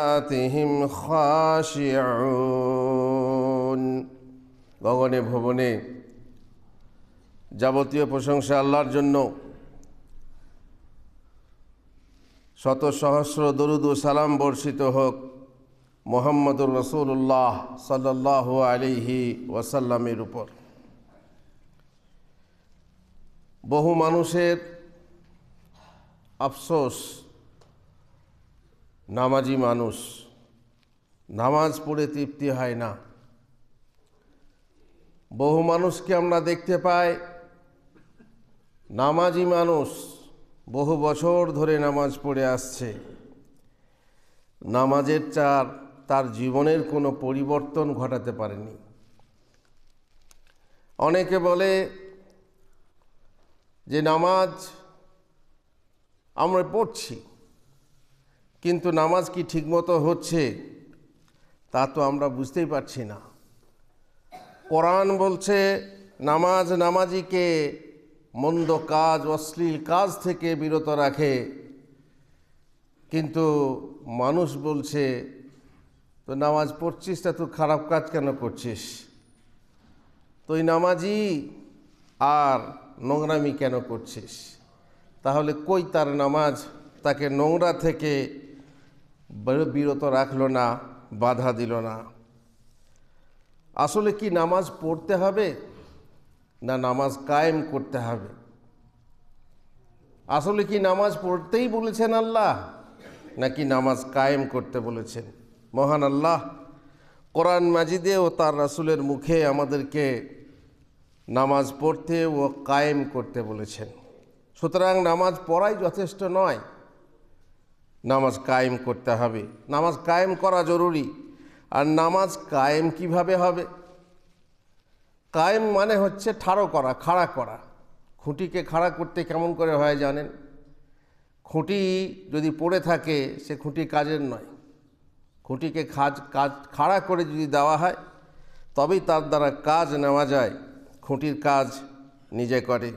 সালাতিহিম খাশিয়ুন গগনে, ভবনে যাবতীয় প্রশংসা আল্লাহর জন্য। শত সহস্র দরুদ ও সালাম বর্ষিত হোক মোহাম্মদুর রসুল্লাহ সাল্লাহ আলিহি ওয়াসাল্লামের উপর। বহু মানুষের আফসোস নামাজি মানুষ, নামাজ পড়ে তৃপ্তি হয় না। বহু মানুষকে আমরা দেখতে পাই, নামাজি মানুষ বহু বছর ধরে নামাজ পড়ে আসছে। নামাজের চার তার জীবনের কোনো পরিবর্তন ঘটাতে পারেনি। অনেকে বলে যে, নামাজ আমরা পড়ছি। কিন্তু নামাজ কি ঠিকমতো হচ্ছে, তা তো আমরা বুঝতেই পারছি না। কোরআন বলছে, নামাজ নামাজিকে মন্দ কাজ, অশ্লীল কাজ থেকে বিরত রাখে। কিন্তু মানুষ বলছে, তো নামাজ পড়ছিস তা তুই খারাপ কাজ কেন করছিস? তুই নামাজি আর নোংরামি কেন করছিস? তাহলে কই তার নামাজ? তাকে নোংরা থেকে বিরত রাখল না, বাধা দিল না। আসলে কি নামাজ পড়তে হবে না নামাজ কায়েম করতে হবে? আসলে কি নামাজ পড়তেই বলেছেন আল্লাহ নাকি নামাজ কায়েম করতে বলেছেন? মহান আল্লাহ, কোরআন মাজিদে ও তার রাসুলের মুখে আমাদেরকে নামাজ পড়তে ও কায়েম করতে বলেছেন। সুতরাং নামাজ পড়াই যথেষ্ট নয়। নামাজ কায়েম করতে হবে। নামাজ কায়েম করা জরুরি। আর নামাজ কায়েম কীভাবে হবে? কায়েম মানে হচ্ছে ঠাড়ো করা, খাড়া করা। খুঁটিকে খাড়া করতে কেমন করে হয় জানেন? খুঁটি যদি পড়ে থাকে, সে খুঁটি কাজের নয়। খুঁটিকে খাজ, কাজ, খাড়া করে যদি দেওয়া হয়, তবেই তার দ্বারা কাজ নেওয়া যায়, খুঁটির কাজ নিজে করে।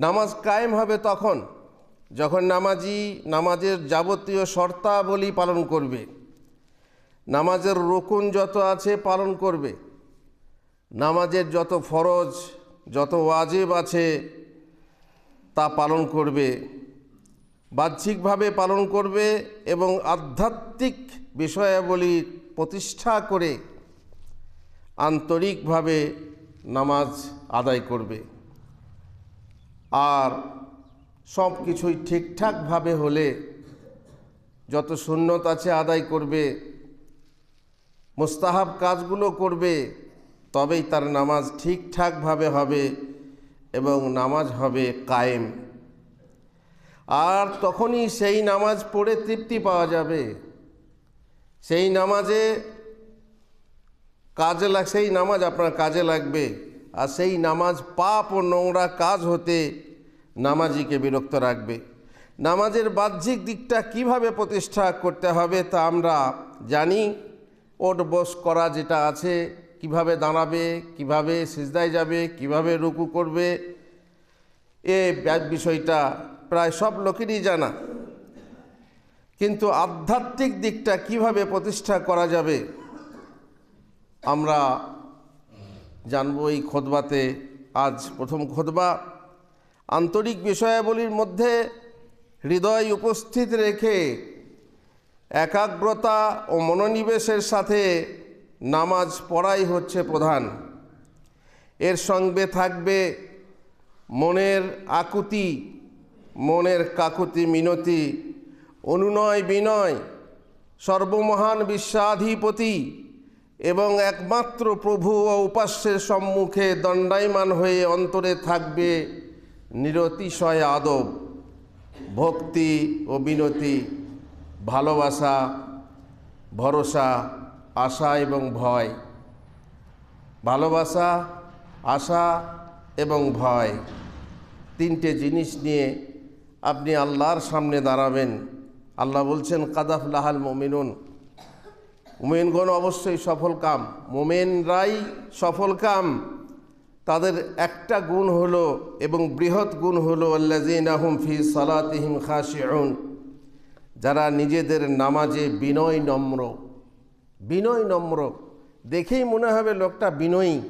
নামাজ কায়েম হবে তখন। যখন নামাজি, নামাজের যাবতীয় শর্তাবলী পালন করবে, নামাজের রকুন যত আছে পালন করবে, নামাজের যত ফরজ, যত ওয়াজিব আছে তা পালন করবে, বাহ্যিকভাবে পালন করবে এবং আধ্যাত্মিক বিষয়াবলী প্রতিষ্ঠা করে আন্তরিকভাবে নামাজ আদায় করবে। আর সব কিছুই ঠিকঠাকভাবে হলে যত সুন্নত আছে আদায় করবে, মোস্তাহাব কাজগুলো করবে, তবেই তার নামাজ ঠিকঠাকভাবে হবে এবং নামাজ হবে কায়েম। আর তখনই সেই নামাজ পড়ে তৃপ্তি পাওয়া যাবে। সেই নামাজে কাজে লাগ, সেই নামাজ আপনার কাজে লাগবে। আর সেই নামাজ পাপ ও নোংরা কাজ হতে নামাজিকে বিরক্ত রাখবে। নামাজের বাহ্যিক দিকটা কীভাবে প্রতিষ্ঠা করতে হবে তা আমরা জানি। ওট বস করা যেটা আছে, কীভাবে দাঁড়াবে, কীভাবে সিজদায় যাবে, কীভাবে রুকু করবে, এ বিষয়টা প্রায় সব লোকেরই জানা। কিন্তু আধ্যাত্মিক দিকটা কীভাবে প্রতিষ্ঠা করা যাবে, আমরা জানব এই খোদবাতে। আজ প্রথম খোদবা। আন্তরিক বিষয়াবলীর মধ্যে হৃদয় উপস্থিত রেখে একাগ্রতা ও মনোনিবেশের সাথে নামাজ পড়াই হচ্ছে প্রধান। এর সঙ্গে থাকবে মনের আকুতি, মনের কাকুতি মিনতি, অনুনয় বিনয়, সর্বমহান বিশ্বাধিপতি এবং একমাত্র প্রভু ও উপাস্যের সম্মুখে দণ্ডায়মান হয়ে অন্তরে থাকবে নিরতিশয় আদব, ভক্তি ও বিনতি ভালোবাসা, ভরসা, আশা এবং ভয়। ভালোবাসা, আশা এবং ভয় তিনটে জিনিস নিয়ে আপনি আল্লাহর সামনে দাঁড়াবেন। আল্লাহ বলছেন, কাদাফ লাহাল মমিনুন। মোমেনগণ অবশ্যই সফল কাম। মোমেনরাই সফল কাম। তাদের একটা গুণ হলো এবং বৃহৎ গুণ হলো আল্লাজিন আহম ফি সালাতিহিম খাশিউন, যারা নিজেদের নামাজে বিনয় নম্র। বিনয় নম্র। দেখেই মনে হবে লোকটা বিনয়ী।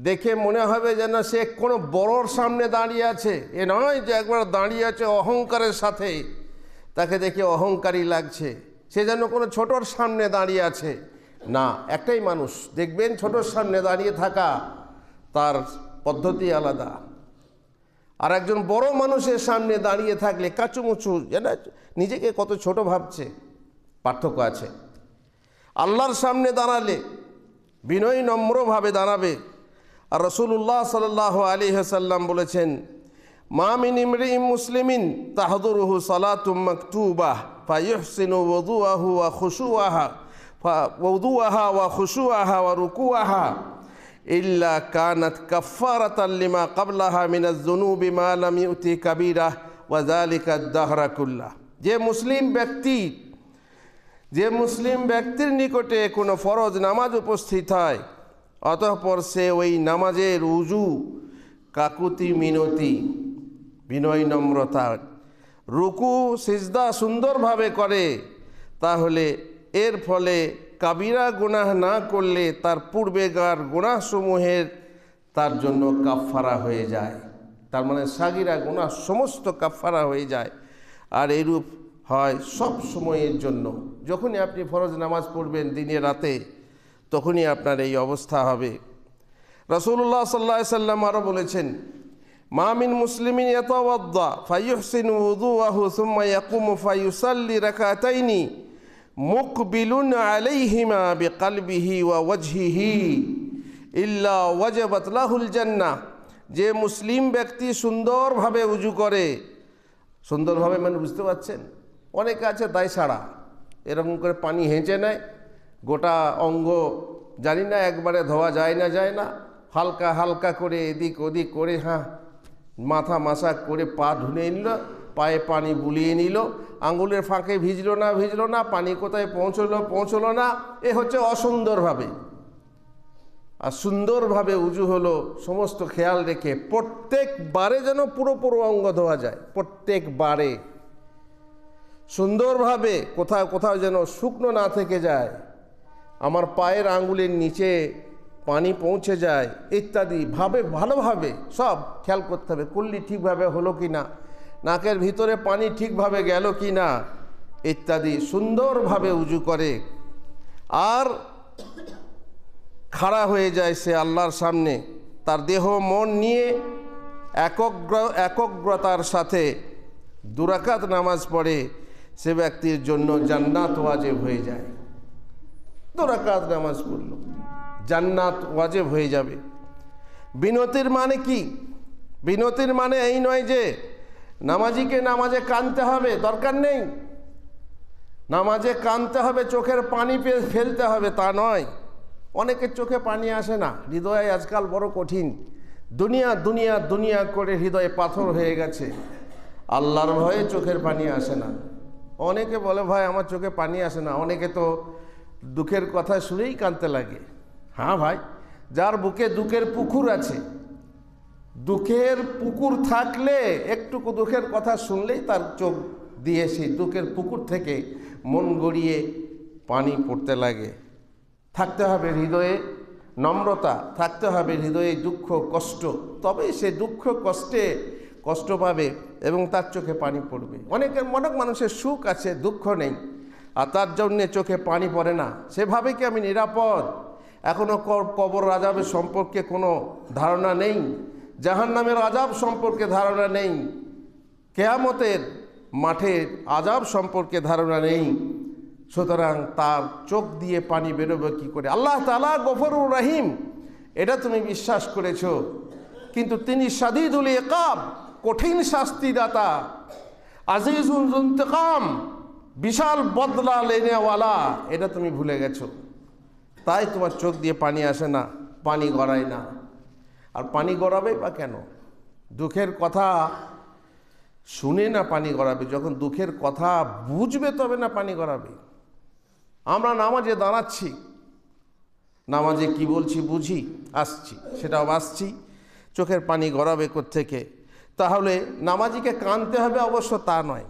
দেখে মনে হবে যেন সে কোনো বড়র সামনে দাঁড়িয়ে আছে। এ নয় যে একবার দাঁড়িয়ে আছে অহংকারের সাথে। তাকে দেখে অহংকারী লাগছে। সে যেন কোনো ছোটর সামনে দাঁড়িয়ে আছে। না, একটাই মানুষ। দেখবেন ছোটর সামনে দাঁড়িয়ে থাকা তার পদ্ধতি আলাদা। আর একজন বড় মানুষের সামনে দাঁড়িয়ে থাকলে কাচুমুচু যেন নিজেকে কত ছোট ভাবছে, পার্থক্য আছে। আল্লাহর সামনে দাঁড়ালে বিনয় নম্রভাবে দাঁড়াবে। আর রসুল্লাহ সাল্লাহ আলী হাসাল্লাম বলেছেন মামিন ইমরি মুসলিমিন তাহদুরুহু সালাতুম মকতুবাহ ফাইহসিনু ওদুআহু ওয়া খুশুআহা ওদুআহা ওয়া খুশুআহা ওয়া রুকুআহা। ইল্লা কানাত কাফারাতান লিমা ক্বাবলাহা মিনাজ যুনুবি মা লাম ইউতি কাবীরা ওয়া যালিকা যে মুসলিম ব্যক্তি যে মুসলিম ব্যক্তির নিকটে কোনো ফরজ নামাজ উপস্থিত হয়, অতঃপর সে ওই নামাজের উজু কাকুতি মিনতি, বিনয় নম্রতা, রুকু, সিজদা সুন্দরভাবে করে, তাহলে এর ফলে কাবিরা গুনাহ না করলে তার পূর্বেকার গুনাহসমূহের তার জন্য কাফফারা হয়ে যায়। তার মানে সাগিরা গুনাহ সমস্ত কাফফারা হয়ে যায়। আর এরূপ হয় সব সময়ের জন্য। যখনই আপনি ফরজ নামাজ পড়বেন দিনে রাতে, তখনই আপনার এই অবস্থা হবে। রসুল্লাহ সাল্লা সাল্লাম আরও বলেছেন মামিন মুসলিমিন ইয়াতাওয়াদ্দা ফাইহসিন উযুআহু সুম্মা ইয়াকুমু ফায়ুসাল্লি রাকাতাইনি মুকবিলুন আলাইহিমা বিকলবিহি ওয়া ওয়াজহিহি ইল্লা ওয়াজাবাত লাহুল জান্নাহ। যে মুসলিম ব্যক্তি সুন্দরভাবে উজু করে, সুন্দরভাবে মানে বুঝতে পারছেন? অনেকে আছে দায় সারা এরকম করে পানি হেঁচে নেয়, গোটা অঙ্গ জানি না, একবারে ধোয়া যায় না যায় না। হালকা হালকা করে এদিক ওদিক করে হ্যাঁ মাথা মাসাক করে পা ধুনে নিল পায়ে পানি বুলিয়ে নিল, আঙুলের ফাঁকে ভিজলো না ভিজলো না, পানি কোথায় পৌঁছলো পৌঁছলো না, এ হচ্ছে অসুন্দরভাবে। আর সুন্দরভাবে উজু হলো, সমস্ত খেয়াল রেখে প্রত্যেকবারে যেন পুরো পুরো অঙ্গ ধোয়া যায়, প্রত্যেকবারে। সুন্দরভাবে কোথাও কোথাও যেন শুকনো না থেকে যায়, আমার পায়ের আঙ্গুলের নিচে পানি পৌঁছে যায়, ইত্যাদি, ভাবে ভালোভাবে সব খেয়াল করতে হবে কুল্লি ঠিকভাবে হলো কি না নাকের ভিতরে পানি ঠিকভাবে গেল কি না, ইত্যাদি সুন্দরভাবে উজু করে। আর খাড়া হয়ে যায় সে আল্লাহর সামনে। তার দেহ, মন নিয়ে একগ্র, একগ্রতার সাথে দুরাকাত নামাজ পড়ে সে ব্যক্তির জন্য জান্নাত ওয়াজেব হয়ে যায়। দুরাকাত নামাজ পড়ল, জান্নাত ওয়াজেব হয়ে যাবে। বিনতির মানে কি? বিনতির মানে এই নয় যে নামাজিকে নামাজে কানতে হবে, দরকার নেই। নামাজে কানতে হবে, চোখের পানি ফেলতে হবে, তা নয়। অনেকের চোখে পানি আসে না, হৃদয়ে আজকাল বড় কঠিন। দুনিয়া দুনিয়া দুনিয়া করে হৃদয়ে পাথর হয়ে গেছে। আল্লাহর ভয়ে চোখের পানি আসে না। অনেকে বলে, ভাই, আমার চোখে পানি আসে না। অনেকে তো দুঃখের কথা শুনেই কানতে লাগে। হ্যাঁ ভাই, যার বুকে দুঃখের পুকুর আছে দুঃখের পুকুর থাকলে একটুকু দুঃখের কথা শুনলেই তার চোখ দিয়ে সেই দুঃখের পুকুর থেকে মন গড়িয়ে পানি পড়তে লাগে। থাকতে হবে হৃদয়ে নম্রতা, থাকতে হবে হৃদয়ে দুঃখ, কষ্ট। তবেই সে দুঃখ, কষ্টে কষ্ট পাবে এবং তার চোখে পানি পড়বে। অনেকের অনেক মানুষের সুখ আছে, দুঃখ নেই, আর তার জন্যে চোখে পানি পড়ে না। সেভাবে কি আমি নিরাপদ? এখনও কবর রাজাবের সম্পর্কে কোনো ধারণা নেই? জাহান নামের আজাব সম্পর্কে ধারণা নেই। কেয়ামতের মাঠের আজাব সম্পর্কে ধারণা নেই। সুতরাং তার চোখ দিয়ে পানি বেরোবে কি করে? আল্লাহ তালা গফরুর রাহিম, এটা তুমি বিশ্বাস করেছ। কিন্তু তিনি সাদিদুল একাব কঠিন শাস্তিদাতা। আজিজুল ইন্তেকাম, বিশাল বদলা লেনেওয়ালা, এটা তুমি ভুলে গেছো। তাই তোমার চোখ দিয়ে পানি আসে না, পানি গড়ায় না। আর পানি গড়াবে বা কেন? দুঃখের কথা শুনে না পানি গড়াবে, যখন দুঃখের কথা বুঝবে তবে না পানি গড়াবে। আমরা নামাজে দাঁড়াচ্ছি, নামাজে কি বলছি বুঝি, আসছি, সেটাও আসছি, চোখের পানি গড়াবে থেকে তাহলে নামাজিকে কানতে হবে অবশ্য তা নয়।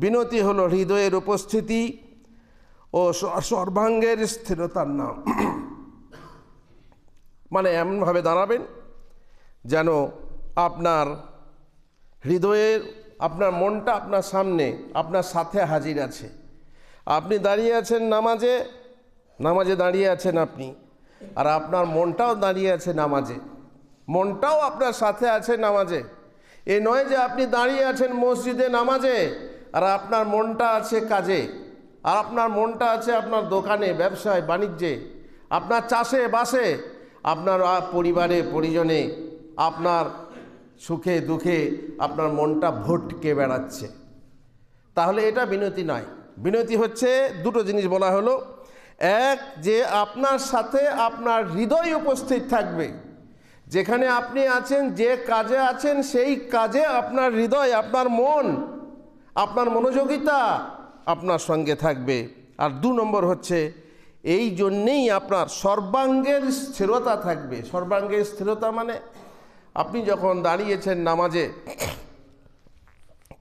বিনতি হলো হৃদয়ের উপস্থিতি ও সর্বাঙ্গের স্থিরতার নাম। মানে এমনভাবে দাঁড়াবেন যেন আপনার হৃদয়ের, আপনার মনটা আপনার সামনে, আপনার সাথে হাজির আছে। আপনি দাঁড়িয়ে আছেন নামাজে নামাজে দাঁড়িয়ে আছেন আপনি। আর আপনার মনটাও দাঁড়িয়ে আছে নামাজে। মনটাও আপনার সাথে আছে নামাজে। এ নয় যে আপনি দাঁড়িয়ে আছেন মসজিদে নামাজে, আর আপনার মনটা আছে কাজে। আর আপনার মনটা আছে আপনার দোকানে, ব্যবসায়, বাণিজ্যে। আপনার চাষে, বাসে, আপনার পরিবারে, পরিজনে আপনার সুখে, দুঃখে আপনার মনটা ভটকে বেড়াচ্ছে। তাহলে এটা বিনতি নয়। বিনতি হচ্ছে দুটো জিনিস বলা হলো। এক, যে আপনার সাথে আপনার হৃদয় উপস্থিত থাকবে। যেখানে আপনি আছেন, যে কাজে আছেন, সেই কাজে আপনার হৃদয়, আপনার মন, আপনার মনোযোগিতা আপনার সঙ্গে থাকবে। আর দু নম্বর হচ্ছে, এই জন্যেই আপনার সর্বাঙ্গের স্থিরতা থাকবে। সর্বাঙ্গের স্থিরতা মানে আপনি যখন দাঁড়িয়েছেন নামাজে,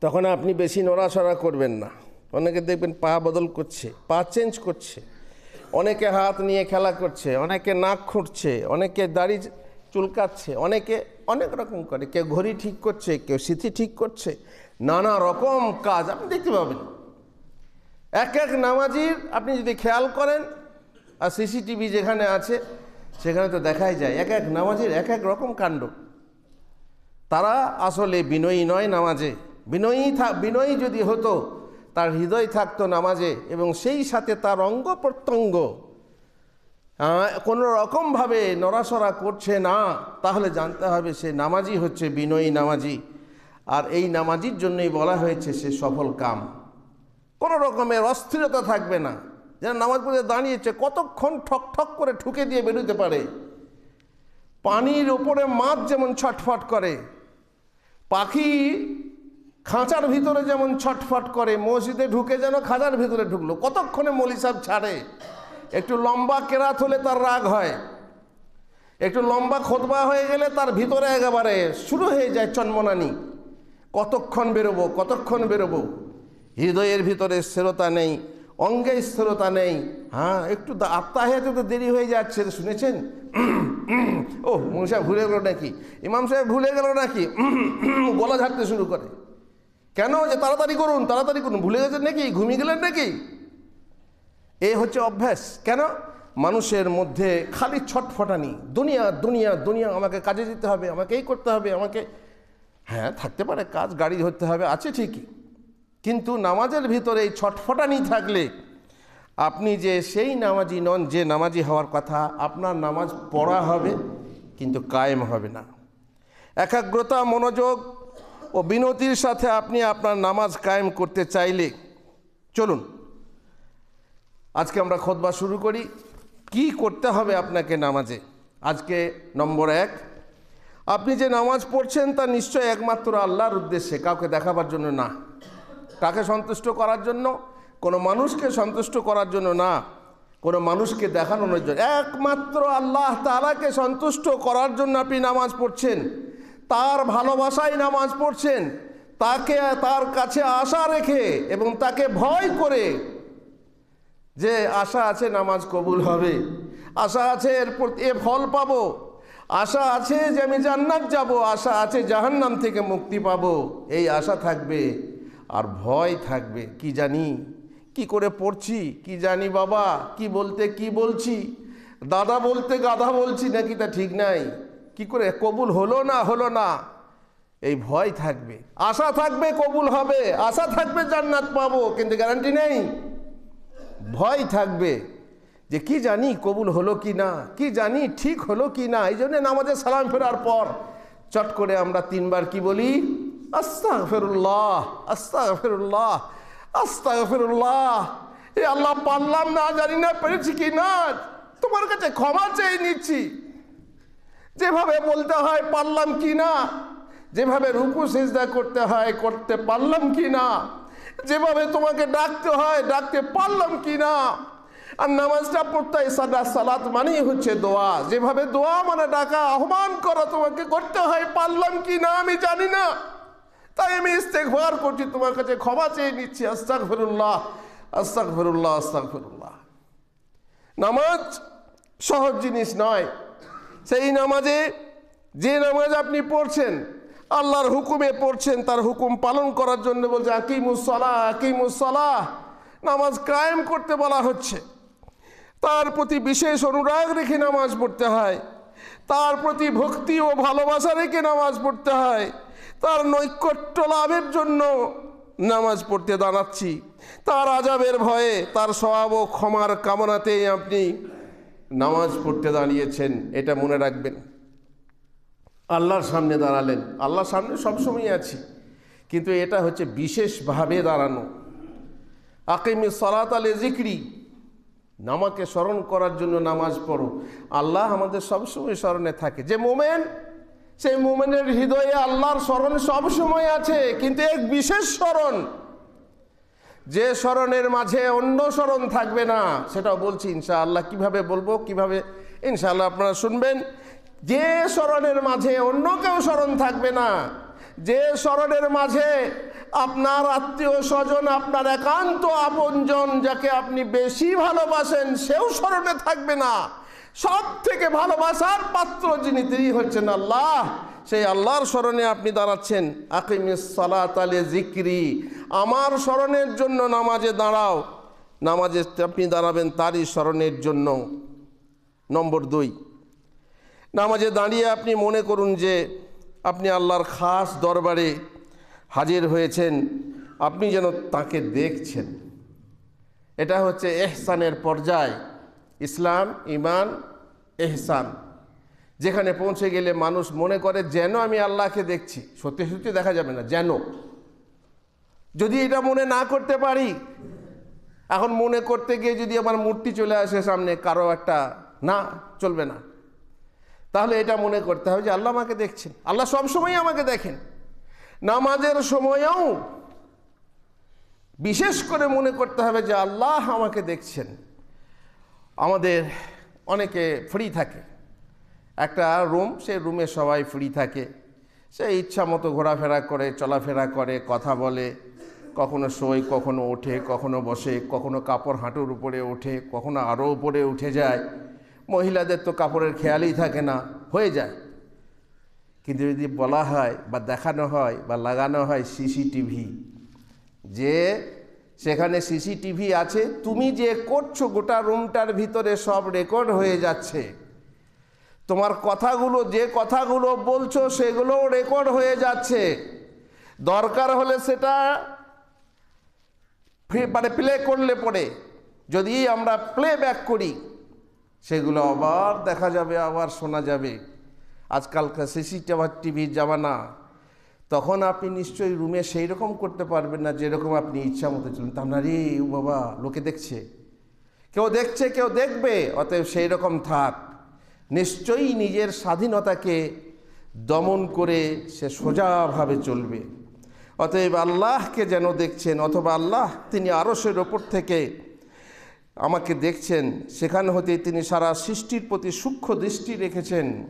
তখন আপনি বেশি নড়াচড়া করবেন না। অনেকে দেখবেন পা বদল করছে, পা চেঞ্জ করছে। অনেকে হাত নিয়ে খেলা করছে, অনেকে নাক খুঁটছে অনেকে দাড়ি চুলকাচ্ছে, অনেকে অনেক রকম করে। কেউ ঘড়ি ঠিক করছে, কেউ স্মৃতি ঠিক করছে, নানা রকম কাজ। আপনি দেখতে পাবেন। এক এক নামাজির আপনি যদি খেয়াল করেন, আর সিসিটিভি যেখানে আছে, সেখানে তো দেখাই যায়, এক এক নামাজির এক এক রকম কাণ্ড। তারা আসলে বিনয়ী নয় নামাজে। বিনয়ী থা- বিনয়ী যদি হতো, তার হৃদয় থাকতো নামাজে এবং সেই সাথে তার অঙ্গ প্রত্যঙ্গ কোনো রকমভাবে নড়াচড়া করছে না, তাহলে জানতে হবে সে নামাজি হচ্ছে বিনয়ী নামাজি। আর এই নামাজির জন্যই বলা হয়েছে সে সফল কাম। কোনো রকমের অস্থিরতা থাকবে না। যেন নামাজ পড়ে দাঁড়িয়েছে, কতক্ষণ ঠক ঠক করে ঠুকে দিয়ে বেরোতে পারে। পানির ওপরে মাছ যেমন ছটফট করে পাখি খাঁচার ভিতরে যেমন ছটফট করে, মসজিদে ঢুকে যেন খাঁচার ভিতরে ঢুকলো। কতক্ষণে মলি সাহেব ছাড়ে? একটু লম্বা কেরাত হলে তার রাগ হয়। একটু লম্বা খোদবা হয়ে গেলে তার ভিতরে একেবারে শুরু হয়ে যায় চন্মনানি। কতক্ষণ বেরোবো কতক্ষণ বেরোবো? হৃদয়ের ভিতরে স্থিরতা নেই। অঙ্গে স্থিরতা নেই। হ্যাঁ একটু আত্মাহিয়াতে তো দেরি হয়ে যাচ্ছে শুনেছেন? ও মনীষা ভুলে গেল নাকি? ইমাম সাহেব ভুলে গেল নাকি? গলা ঝাড়তে শুরু করে। কেন যে তাড়াতাড়ি করুন তাড়াতাড়ি করুন, ভুলে গেছেন নাকি? ঘুমিয়ে গেলেন নাকি? এ হচ্ছে অভ্যাস। কেন? মানুষের মধ্যে খালি ছটফটানি। দুনিয়া দুনিয়া দুনিয়া, আমাকে কাজে যেতে হবে আমাকে এই করতে হবে, আমাকে হ্যাঁ থাকতে পারে কাজ, গাড়ি ধরতে হবে, আছে ঠিকই। কিন্তু নামাজের ভিতরে এই ছটফটানি থাকলে আপনি যে সেই নামাজি নন, যে নামাজি হওয়ার কথা, আপনার নামাজ পড়া হবে, কিন্তু কায়েম হবে না। একাগ্রতা, মনোযোগ ও বিনতির সাথে আপনি আপনার নামাজ কায়েম করতে চাইলে, চলুন, আজকে আমরা খোদবা শুরু করি। কি করতে হবে আপনাকে নামাজে? আজকে নম্বর এক, আপনি যে নামাজ পড়ছেন তা নিশ্চয় একমাত্র আল্লাহর উদ্দেশ্যে, কাউকে দেখাবার জন্য না। কাকে সন্তুষ্ট করার জন্য? কোনো মানুষকে সন্তুষ্ট করার জন্য না, কোনো মানুষকে দেখানোর জন্য। একমাত্র আল্লাহ তালাকে সন্তুষ্ট করার জন্য আপনি নামাজ পড়ছেন। তার ভালোবাসায় নামাজ পড়ছেন। তাকে, তার কাছে আশা রেখে এবং তাকে ভয় করে যে আশা আছে নামাজ কবুল হবে। আশা আছে এরপর এ ফল পাবো। আশা আছে যে আমি জান্নাত যাব। আশা আছে জাহান্নাম থেকে মুক্তি পাবো। এই আশা থাকবে। আর ভয় থাকবে, কি জানি? কি করে পড়ছি? কি জানি বাবা? কি বলতে, কি বলছি? দাদা বলতে গাধা বলছি নাকি তা ঠিক নাই? কি করে, কবুল হলো না হলো না? এই ভয় থাকবে। আশা থাকবে কবুল হবে, আশা থাকবে জান্নাত পাবো, কিন্তু গ্যারান্টি নেই। ভয় থাকবে যে কি জানি কবুল হলো কি না, কি জানি ঠিক হলো কি না এই জন্য নামাজে সালাম ফেরার পর চট করে আমরা তিনবার কি বলি? ফেরুল্লাহ ফেরুল্লাহ ফেরুল্লাহ এ আল্লাহ পারলাম না, জানি না পেরেছি কি না। তোমার কাছে ক্ষমা চেয়ে নিচ্ছি। যেভাবে বলতে হয় পারলাম কি না, যেভাবে রুকু, সেজদা করতে হয় করতে পারলাম কি না, যেভাবে তোমাকে ডাকতে হয় ডাকতে পারলাম কি না, আর নামাজটা পড়তে সাদা সালাত মানেই হচ্ছে দোয়া। যেভাবে দোয়া মানে ডাকা, আহ্বান করা তোমাকে করতে হয় পারলাম কি না আমি জানি না। তাই আমি ইস্তেকভার করছি, তোমার কাছে ক্ষমা চেয়ে নিচ্ছি আস্তাক ফেরুল্লাহ আস্তাক ফেরুল্লাহ আস্তাক ফেরুল্লাহ নামাজ সহজ জিনিস নয়। সেই নামাজে যে নামাজ আপনি পড়ছেন, আল্লাহর হুকুমে পড়ছেন, তার হুকুম পালন করার জন্য বলছে আকিমুসলা আকিমুসলা নামাজ কায়েম করতে বলা হচ্ছে। তার প্রতি বিশেষ অনুরাগ রেখে নামাজ পড়তে হয়। তার প্রতি ভক্তি ও ভালোবাসা রেখে নামাজ পড়তে হয়। তার নৈকট্য লাভের জন্য নামাজ পড়তে দাঁড়াচ্ছি। তার আজাবের ভয়ে, তার স্বভাব ও ক্ষমার কামনাতেই আপনি নামাজ পড়তে দাঁড়িয়েছেন, এটা মনে রাখবেন। আল্লাহর সামনে দাঁড়ালেন। আল্লাহর সামনে সবসময় আছি। কিন্তু এটা হচ্ছে বিশেষভাবে দাঁড়ানো। আকিমি সলাত আলে জিক্রি নামাকে স্মরণ করার জন্য নামাজ পড়ো। আল্লাহ আমাদের সবসময় স্মরণে থাকে। যে মোমেন সেই মোমেনের হৃদয়ে আল্লাহর স্মরণ সবসময় আছে, কিন্তু এক বিশেষ স্মরণ, যে স্মরণের মাঝে অন্য স্মরণ থাকবে না, সেটাও বলছি ইনশাআল্লাহ। কীভাবে বলব? কীভাবে? ইনশাআল্লাহ আপনারা শুনবেন, যে স্মরণের মাঝে অন্য কেউ স্মরণ থাকবে না, যে স্মরণের মাঝে আপনার আত্মীয় স্বজন, আপনার একান্ত আপনজন, যাকে আপনি বেশি ভালোবাসেন, সেও স্মরণে থাকবে না। সব থেকে ভালোবাসার পাত্র যিনি, তিনি হচ্ছেন আল্লাহ। সেই আল্লাহর স্মরণে আপনি দাঁড়াচ্ছেন। আকিমিস সালাত জিক্রি আমার স্মরণের জন্য নামাজে দাঁড়াও। নামাজে আপনি দাঁড়াবেন তারই স্মরণের জন্য। নম্বর দুই, নামাজে দাঁড়িয়ে আপনি মনে করুন যে আপনি আল্লাহর খাস দরবারে হাজির হয়েছেন। আপনি যেন তাকে দেখছেন। এটা হচ্ছে এহসানের পর্যায়। ইসলাম ইমান এহসান। যেখানে পৌঁছে গেলে মানুষ মনে করে, যেন আমি আল্লাহকে দেখছি। সত্যি সত্যি দেখা যাবে না, যেন। যদি এটা মনে না করতে পারি, এখন মনে করতে গিয়ে যদি আমার মূর্তি চলে আসে সামনে, কারও একটা না, চলবে না। তাহলে এটা মনে করতে হবে যে আল্লাহ আমাকে দেখছেন। আল্লাহ সবসময় আমাকে দেখেন। নামাজের সময়েও বিশেষ করে মনে করতে হবে যে আল্লাহ আমাকে দেখছেন। আমাদের অনেকে ফ্রি থাকে। একটা রুম সেই রুমে সবাই ফ্রি থাকে। সে ইচ্ছা মতো ঘোরাফেরা করে, চলাফেরা করে, কথা বলে। কখনো শোয়, কখনো ওঠে, কখনো বসে, কখনো কাপড় হাঁটুর উপরে ওঠে, কখনো আরও উপরে উঠে যায়। মহিলাদের তো কাপড়ের খেয়ালই থাকে না, হয়ে যায়। কিন্তু যদি বলা হয় বা দেখানো হয় বা লাগানো হয় সিসিটিভি যে সেখানে সিসিটিভি আছে। তুমি যে করছ, গোটা রুমটার ভিতরে সব রেকর্ড হয়ে যাচ্ছে। তোমার কথাগুলো, যে কথাগুলো বলছো, সেগুলোও রেকর্ড হয়ে যাচ্ছে। দরকার হলে সেটা মানে প্লে করলে পরে। যদি আমরা প্লে ব্যাক করি, সেগুলো আবার দেখা যাবে, আবার শোনা যাবে। আজকালকার সিসিটিভি টিভির জামানা তখন আপনি নিশ্চয়ই রুমে সেই রকম করতে পারবেন না যেরকম আপনি ইচ্ছা মতো চলুন। তা না রে ও বাবা, লোকে দেখছে। কেউ দেখছে, কেউ দেখবে, অতএব সেই রকম থাক। নিশ্চয়ই নিজের স্বাধীনতাকে দমন করে সে সোজাভাবে চলবে। অতএব আল্লাহকে যেন দেখছেন, অথবা আল্লাহ তিনি আরসের ওপর থেকে আমাকে দেখছেন, সেখান হতে তিনি সারা সৃষ্টির প্রতি সূক্ষ্ম দৃষ্টি রেখেছেন।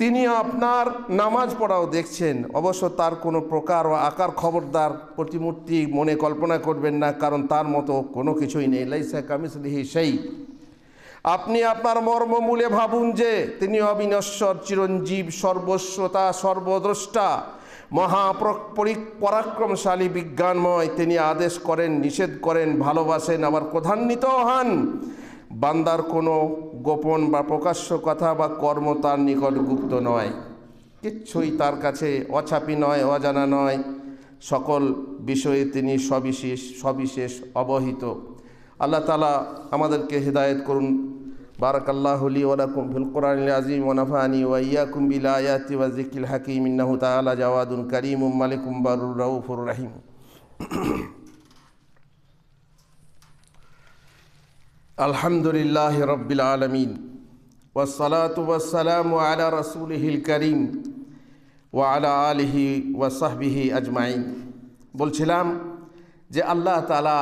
তিনি আপনার নামাজ পড়াও দেখছেন। অবশ্য তার কোনো প্রকার ও আকার খবরদার প্রতিমূর্তি মনে কল্পনা করবেন না, কারণ তার মতো কোনো কিছুই নেই। লাইসা কামিসলিহি সেই আপনি আপনার মর্মমূলে ভাবুন যে তিনি অবিনশ্বর, চিরঞ্জীব, সর্বস্বতা, সর্বদ্রষ্টা মহাপরাক্রমশালী বিজ্ঞানময়। তিনি আদেশ করেন, নিষেধ করেন, ভালোবাসেন, আবার প্রধান্বিত হন। বান্দার কোনো গোপন বা প্রকাশ্য কথা বা কর্ম তার নিকট গুপ্ত নয়। কিচ্ছুই তার কাছে অছাপি নয়, অজানা নয়। সকল বিষয়ে তিনি সবিশেষ সবিশেষ অবহিত। আল্লাহ তালা আমাদেরকে হেদায়েত করুন। বারাকাল্লাহ লি ওয়ালাকুম ফিল কোরআন আজিম ওয়ানাফানি ওয়া ইয়াকুম বিল আয়াতি ওয়া যিকিল হাকিম। ইন্নাহু তাআলা জাওয়াদুন কারীমুম মালিকুম বারুর রাউফুর রহিম। আলহামদুলিল্লাহ রব্বিল আলমিন। ওয়াসালাতু ওয়াসালামু আলা রসুলহিল করিম ওয়া আলা আলিহি ওয়াসাহবিহি আজমাইন। বলছিলাম যে আল্লাহ তালা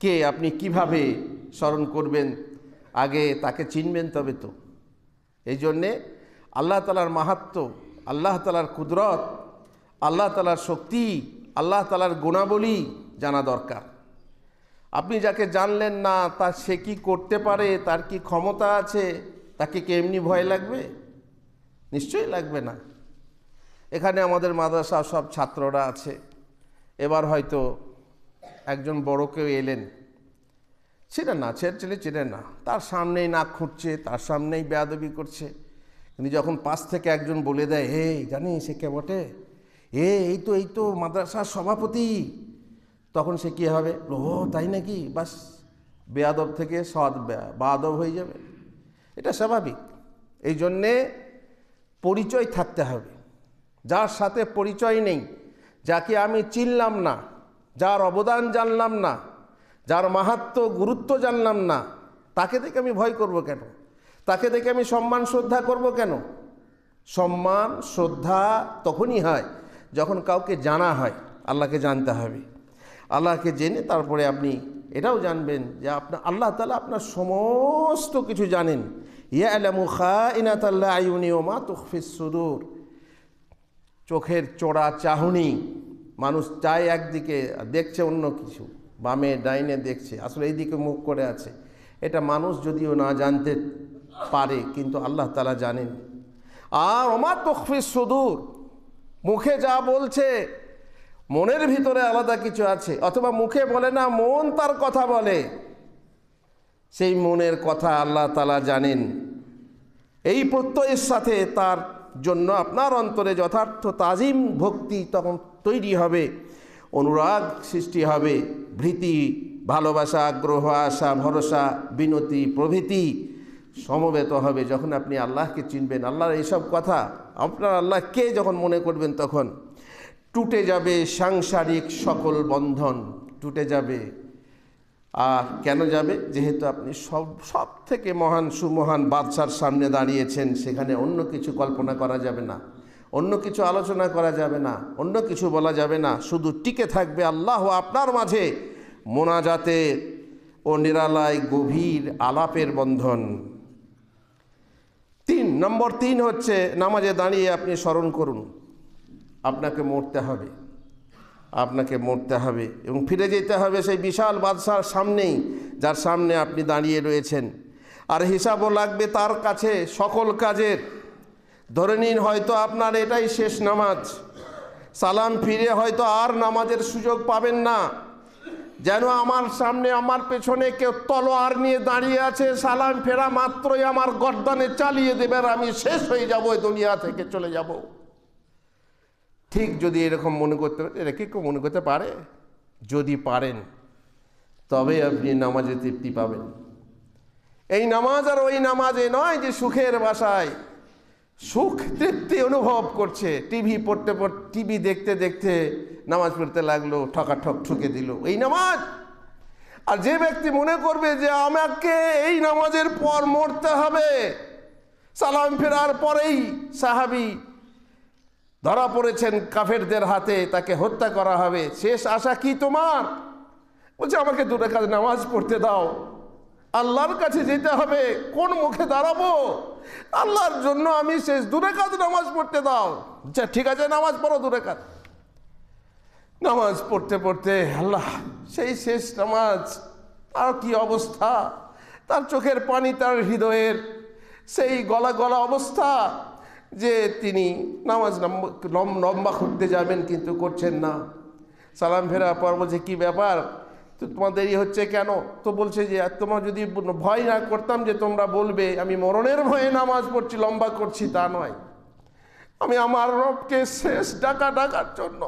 কে আপনি কীভাবে স্মরণ করবেন? আগে তাকে চিনবেন তবে তো। এই জন্যে আল্লাহ তালার মাহাত্ম, আল্লাহ তালার কুদরত, আল্লাহ তালার শক্তি, আল্লাহ তালার গুণাবলী জানা দরকার। আপনি যাকে জানলেন না, তা সে কি করতে পারে? তার কি ক্ষমতা আছে? তাকে কি এমনি ভয় লাগবে? নিশ্চয়ই লাগবে না। এখানে আমাদের মাদ্রাসা সব ছাত্ররা আছে। এবার হয়তো একজন বড় কেউ এলেন। ছিলেন না ছেড়ে ছেলে চিনেন না। তার সামনেই নাক খুঁটছে তার সামনেই বেয়াদবি করছে। কিন্তু যখন পাশ থেকে একজন বলে দেয় হে জানি সে কে বটে? এই তো এই তো, মাদ্রাসার সভাপতি। তখন সে কী হবে? ও তাই নাকি? বাস, বেয়াদব থেকে সৎ বাদব হয়ে যাবে। এটা স্বাভাবিক। এই জন্যে পরিচয় থাকতে হবে। যার সাথে পরিচয় নেই, যাকে আমি চিনলাম না, যার অবদান জানলাম না, যার মাহাত্ম, গুরুত্ব জানলাম না, তাকে দেখে আমি ভয় করব কেন? তাকে দেখে আমি সম্মান, শ্রদ্ধা করব কেন? সম্মান, শ্রদ্ধা তখনই হয় যখন কাউকে জানা হয়, আল্লাহকে জানতে হবে। আল্লাহকে জেনে তারপরে আপনি এটাও জানবেন যে আপনার আল্লাহ তালা আপনার সমস্ত কিছু জানেন। ইয়া আলামু খা ইনাতাল্লাহ আইউনি ওমা তুফিস সুদূর। চোখের চোড়া চাহনি, মানুষ চায় একদিকে, দেখছে অন্য কিছু, বামে ডাইনে দেখছে, আসলে এই দিকে মুখ করে আছে। এটা মানুষ যদিও না জানতে পারে, কিন্তু আল্লাহ তালা জানেন। আর ওমা তখফিস সুদূর, মুখে যা বলছে মনের ভিতরে আলাদা কিছু আছে। অথবা মুখে বলে, না, মন তার কথা বলে। সেই মনের কথা আল্লাহ তালা জানেন। এই প্রত্যয়ের সাথে তার জন্য আপনার অন্তরে যথার্থ তাজিম ভক্তি তখন তৈরি হবে, অনুরাগ সৃষ্টি হবে, ভীতি, ভালোবাসা, আগ্রহ, আশা, ভরসা, বিনতি, প্রভৃতি সমবেত হবে। যখন আপনি আল্লাহকে চিনবেন, আল্লাহর এইসব কথা, আপনার আল্লাহ কে যখন মনে করবেন তখন? টুটে যাবে সাংসারিক সকল বন্ধন, টুটে যাবে। আর কেন যাবে? যেহেতু আপনি সব সব থেকে মহান সুমহান বাদশার সামনে দাঁড়িয়েছেন, সেখানে অন্য কিছু কল্পনা করা যাবে না। অন্য কিছু আলোচনা করা যাবে না, অন্য কিছু বলা যাবে না। শুধু টিকে থাকবে আল্লাহ আপনার মাঝে। মোনাজাতে ও নিরালায় গভীর আলাপের বন্ধন। তিন, নম্বর তিন হচ্ছে নামাজে দাঁড়িয়ে আপনি স্মরণ করুন। আপনাকে মরতে হবে, আপনাকে মরতে হবে এবং ফিরে যেতে হবে সেই বিশাল বাদশার সামনেই, যার সামনে আপনি দাঁড়িয়ে রয়েছেন। আর হিসাবও লাগবে তার কাছে সকল কাজের। ধরে নিন হয়তো আপনার এটাই শেষ নামাজ। সালাম ফিরে হয়তো আর নামাজের সুযোগ পাবেন না। যেন আমার সামনে, আমার পেছনে কেউ তলোয়ার নিয়ে দাঁড়িয়ে আছে, সালাম ফেরা মাত্রই আমার গর্দানে চালিয়ে দেবে আর আমি শেষ হয়ে যাব দুনিয়া থেকে চলে যাব। ঠিক যদি এরকম মনে করতে পারে এটা কি কেউ মনে করতে পারে? যদি পারেন, তবে আপনি নামাজে তৃপ্তি পাবেন। এই নামাজ আর ওই নামাজে নয় যে সুখের বাসায়। সুখ তৃপ্তি অনুভব করছে। টিভি পড়তে পড়, টিভি দেখতে দেখতে নামাজ পড়তে লাগল, ঠকাঠক ঠুকে দিল। এই নামাজ! আর যে ব্যক্তি মনে করবে যে আমাকে এই নামাজের পর মরতে হবে, সালাম ফেরার পরেই সাহাবি ধরা পড়েছেন কাফেরদের হাতে, তাকে হত্যা করা হবে। শেষ আশা কি তোমার? বলছে, আমাকে দু কাজ নামাজ পড়তে দাও। আল্লাহর কাছে যেতে হবে, কোন মুখে দাঁড়াবো? আল্লাহর জন্য আমি শেষ দূরে কাজ নামাজ পড়তে দাও। যা ঠিক আছে, নামাজ পড়ো দূরে কাজ নামাজ পড়তে পড়তে, আল্লাহ, সেই শেষ নামাজ, তার কি অবস্থা? তার চোখের পানি, তার হৃদয়ের সেই গলা গলা অবস্থা। যে তিনি নামাজ লম্বা খুঁজতে যাবেন কিন্তু করছেন না। সালাম ফেরা পর বলছে, কী ব্যাপার? তো তোমার দেরি হচ্ছে কেন? তো বলছে যে তোমার যদি ভয় না করতাম যে তোমরা বলবে, আমি মরণের ভয়ে নামাজ পড়ছি, লম্বা করছি, তা নয়। আমি আমার রবকে শেষ ডাকা ডাকার জন্য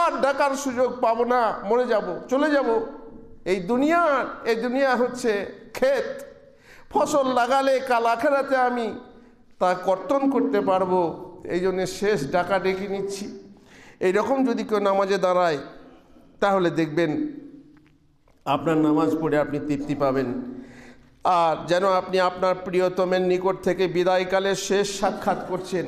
আর ডাকার সুযোগ পাবো না, মরে যাব, চলে যাব। এই দুনিয়ার এই দুনিয়া হচ্ছে ক্ষেত। ফসল লাগালে কাল আখেরাতে আমি তা কর্তন করতে পারব, এই জন্যে শেষ ডাকা ডেকে নিচ্ছি। এইরকম যদি কেউ নামাজে দাঁড়ায়, তাহলে দেখবেন আপনার নামাজ পড়ে আপনি তৃপ্তি পাবেন। আর যেন আপনি আপনার প্রিয়তমের নিকট থেকে বিদায়কালে শেষ সাক্ষাৎ করছেন।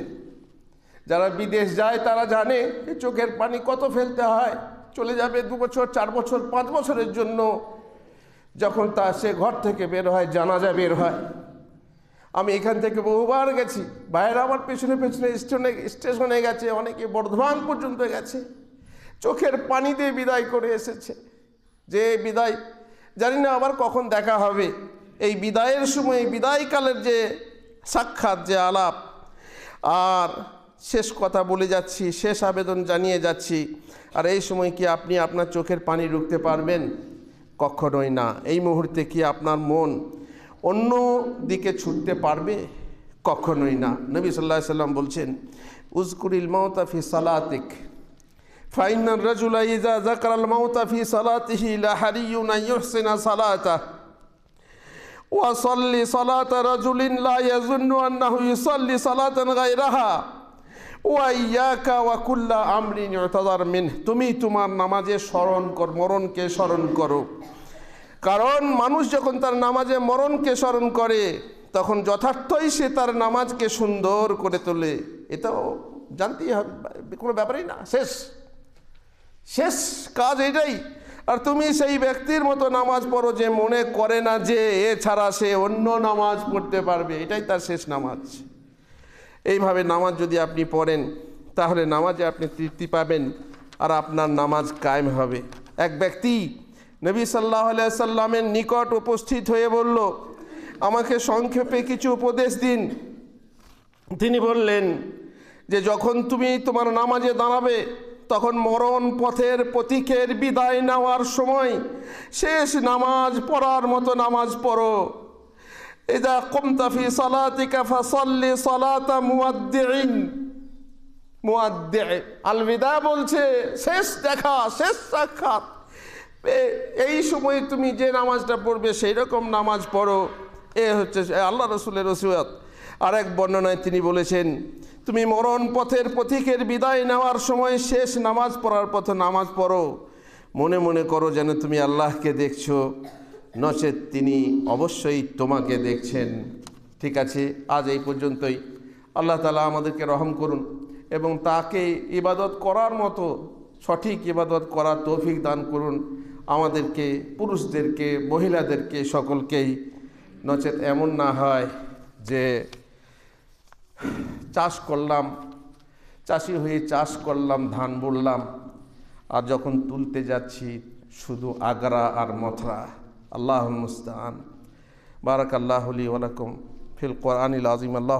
যারা বিদেশ যায়, তারা জানে চোখের পানি কত ফেলতে হয়। চলে যাবে দু বছর, চার বছর, পাঁচ বছরের জন্য। যখন তা সে ঘর থেকে বের হয়, জানাজা বের হয়। আমি এখান থেকে বহুবার গেছি। বাইরে আমার পেছনে পেছনে স্টেশনে স্টেশনে গেছে, অনেকে বর্ধমান পর্যন্ত গেছে। চোখের পানি দিয়ে বিদায় করে এসেছে। যে বিদায়, জানি না আবার কখন দেখা হবে। এই বিদায়ের সময় বিদায়কালের যে সাক্ষাৎ, যে আলাপ। আর শেষ কথা বলে যাচ্ছি, শেষ আবেদন জানিয়ে যাচ্ছি। আর এই সময় কি আপনি আপনার চোখের পানি রুখতে পারবেন? কখনোই না। এই মুহূর্তে কি আপনার মন অন্য দিকে ছুটতে পারবে কখনোই না নবী সাল্লাহ সাল্লাম বলছেন উজকুরিল মাওতা ফি সালাতিক فإن الرجل إذا ذكر الموت في صلاته لحري أن يحسن صلاته وصلي صلاة رجل لا يظن أنه يصلي صلاة غيرها وإياك وكل أمر يعتذر منه তুমি তোমার নামাজে স্মরণ কর মরণকে স্মরণ করো কারণ মানুষ যখন তার নামাজে মরণকে স্মরণ করে, তখন যথার্থই সে তার নামাজকে সুন্দর করে তোলে। এটাও জানতেই হবে, কোনো ব্যাপারই না, শেষ। শেষ কাজ এটাই। আর তুমি সেই ব্যক্তির মতো নামাজ পড়ো যে মনে করে না যে এছাড়া সে অন্য নামাজ পড়তে পারবে। এটাই তার শেষ নামাজ। এইভাবে নামাজ যদি আপনি পড়েন, তাহলে নামাজে আপনি তৃপ্তি পাবেন, আর আপনার নামাজ কায়েম হবে। এক ব্যক্তি নবী সাল্লাহ সাল্লামের নিকট উপস্থিত হয়ে বলল, আমাকে সংক্ষেপে কিছু উপদেশ দিন। তিনি বললেন, যে যখন তুমি তোমার নামাজে দাঁড়াবে, তখন মরণ পথের প্রতীকের বিদায় নেওয়ার সময় শেষ নামাজ পড়ার মতো নামাজ পড়ো। ইদা কুমতাফি সালাতিকা ফাসাল্লি সালাতা মুয়াদ্দিইন মুয়াদ্দি আলবিদা বলছে, শেষ দেখা, শেষ সাক্ষাৎ। এই সময় তুমি যে নামাজটা পড়বে সেই রকম নামাজ পড়ো। এ হচ্ছে আল্লাহ রসুলের রসুয়াত আর এক বর্ণনায় তিনি বলেছেন, তুমি মরণ পথের পথিকের বিদায় নেওয়ার সময় শেষ নামাজ পড়ার পথে নামাজ পড়ো। মনে মনে করো যেন তুমি আল্লাহকে দেখছ। নচেত তিনি অবশ্যই তোমাকে দেখছেন। ঠিক আছে, আজ এই পর্যন্তই। আল্লাহ তালা আমাদেরকে রহম করুন এবং তাকে ইবাদত করার মতো সঠিক ইবাদত করার তৌফিক দান করুন। আমাদেরকে, পুরুষদেরকে, মহিলাদেরকে সকলকেই নচেত এমন না হয় যে চাষ করলাম, চাষি হয়ে চাষ করলাম, ধান বুনলাম, আর যখন তুলতে যাচ্ছি শুধু আগ্রা আর মথরা। আল্লাহ মুস্তান বারাক আল্লাহ ওয়ালাকুম ফিল কোরআনিল আজিম আল্লাহ